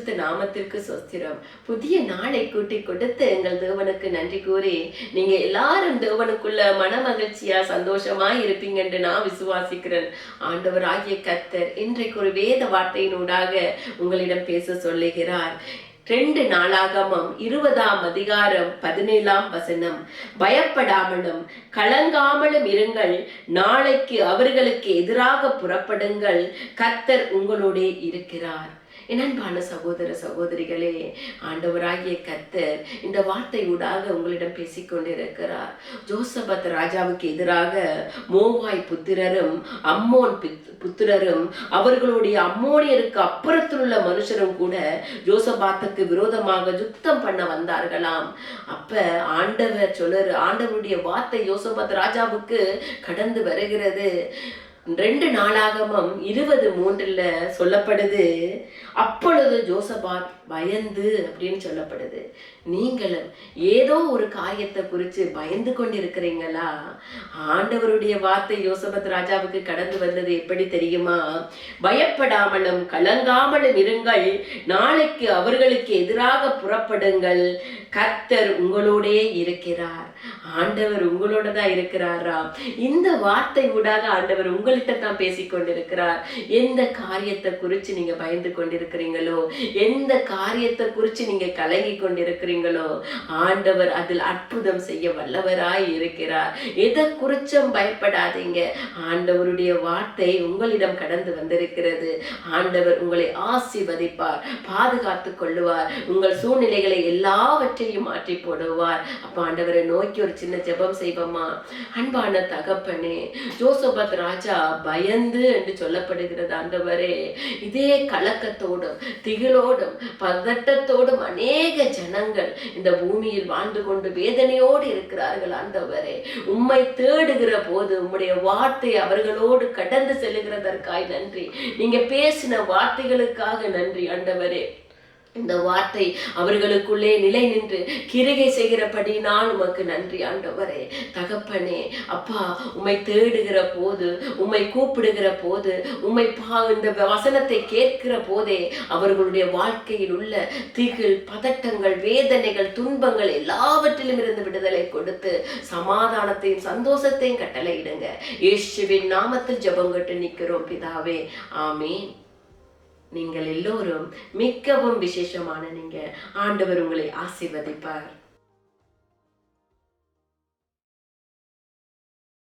பரிசுத்த நாமத்திற்கு சொஸ்திரம். புதிய நாளை கூட்டி கொடுத்து எங்கள் தேவனுக்கு நன்றி கூறி நீங்க எல்லாரும் தேவனுக்குள்ள மன மகிழ்ச்சியா சந்தோஷமா இருப்பீங்க என்று நான் விசுவாசிக்கிறேன். ஆண்டவராகிய கத்தர் இன்றைக்கு ஒரு வேத வார்த்தையினூடாக உங்களிடம் பேச சொல்லுகிறார். ரெண்டு நாளாகமம் இருபதாம் அதிகாரம் பதினேழாம் வசனம். பயப்படாமலும் கலங்காமலும் இருங்கள். நாளைக்கு அவர்களுக்கு எதிராக புறப்படுங்கள். கர்த்தர் உங்களோடே இருக்கிறார். என் அன்பான சகோதர சகோதரிகளே ஆண்டவராகிய கத்தர் இந்த வார்த்தை ஊடாக உங்களிடம் பேசிக்கொண்டிருக்கிறார். ஜோசபத் ராஜாவுக்கு எதிராக மோவாய் புத்திரரும் அம்மோன் பித்- புத்திரரும் அவர்களுடைய அம்மோனியருக்கு அப்புறத்தில் உள்ள மனுஷரும் கூட ஜோசபாத்துக்கு விரோதமாக யுத்தம் பண்ண வந்தார்களாம். அப்ப ஆண்டவர் சொல்லரு ஆண்டவருடைய வார்த்தை யோசபாத் ராஜாவுக்கு கடந்து வருகிறது. ரெண்டு நாளாகமம் இருபது மூன்றில் சொல்லப்படுது. அப்பொழுது ஜோசபாத் பயந்து அப்படின்னு சொல்லப்படுது. நீங்களும் ஏதோ ஒரு காரியத்தை குறித்து பயந்து கொண்டிருக்கிறீங்களா? ஆண்டவருடைய வார்த்தை யோசபத் ராஜாவுக்கு கடந்து வந்தது எப்படி தெரியுமா? பயப்படாமலும் கலங்காமலும் இருங்கள். நாளைக்கு அவர்களுக்கு எதிராக புறப்படுங்கள். கர்த்தர் உங்களோடே இருக்கிறார். ஆண்டவர் உங்களோட தான் இருக்கிறாராம் இந்த வார்த்தை ஊடாக ஆண்டவர் உங்கள்கிட்ட தான் பேசிக்கொண்டிருக்கிறார். எந்த காரியத்தை குறித்து நீங்கள் பயந்து கொண்டிருக்கிறீங்களோ எந்த காரியத்தை குறித்து நீங்கள் கலங்கி கொண்டிருக்கிறீங்களோ ஆண்டவர் அதில் அற்புதம் செய்ய வல்லவராய் இருக்கிறார். எதை குறிச்சும் பயப்படாதீங்க. ஆண்டவருடைய வார்த்தை உங்களிடம் கடந்து வந்திருக்கிறது. ஆண்டவர் உங்களை ஆசிர்வதிப்பார் பாதுகாத்து கொள்ளுவார் உங்கள் சூழ்நிலைகளை எல்லாவற்றையும் மாற்றி போடுவார். அப்போ ஆண்டவரை நோக்கி ஒரு சின்ன ஜெபம் செய்வோமா? அன்பான தகப்பனே ஜோசபத் ராஜா பயந்து என்று சொல்லப்படுகிறது ஆண்டவரே. இதே கலக்கத்தோடும் திகிலோடும் பதட்டத்தோடும் அநேக ஜனங்கள் இந்த பூமியில் வாழ்ந்து கொண்டு வேதனையோடு இருக்கிறார்கள் ஆண்டவரே. உம்மை தேடுகிற போது உம்முடைய வார்த்தை அவர்களோடு கடந்து செல்லுகிறதற்காய் நன்றி. நீங்க பேசின வார்த்தைகளுக்காக நன்றி ஆண்டவரே. இந்த வார்த்தை அவர்களுக்குள்ளே நிலை நின்று கிருகை செய்கிறபடி நான் உமக்கு நன்றி ஆண்டவரே. தகப்பனே அப்பா உம்மை தேடுகிற போது உம்மை கூப்பிடுகிற போது உம்மை பா இந்த வசனத்தை கேட்கிற போதே அவர்களுடைய வாழ்க்கையில் உள்ள திகில் பதட்டங்கள் வேதனைகள் துன்பங்கள் எல்லாவற்றிலும் இருந்து விடுதலை கொடுத்து சமாதானத்தையும் சந்தோஷத்தையும் கட்டளையிடுங்க. இயேசுவின் நாமத்தில் ஜபங்கட்டு நிற்கிறோம் பிதாவே. ஆமீன். நீங்கள் எல்லோரும் மிகவும் விசேஷமான நீங்கள் ஆண்டவர் உங்களை ஆசிர்வதிப்பார்.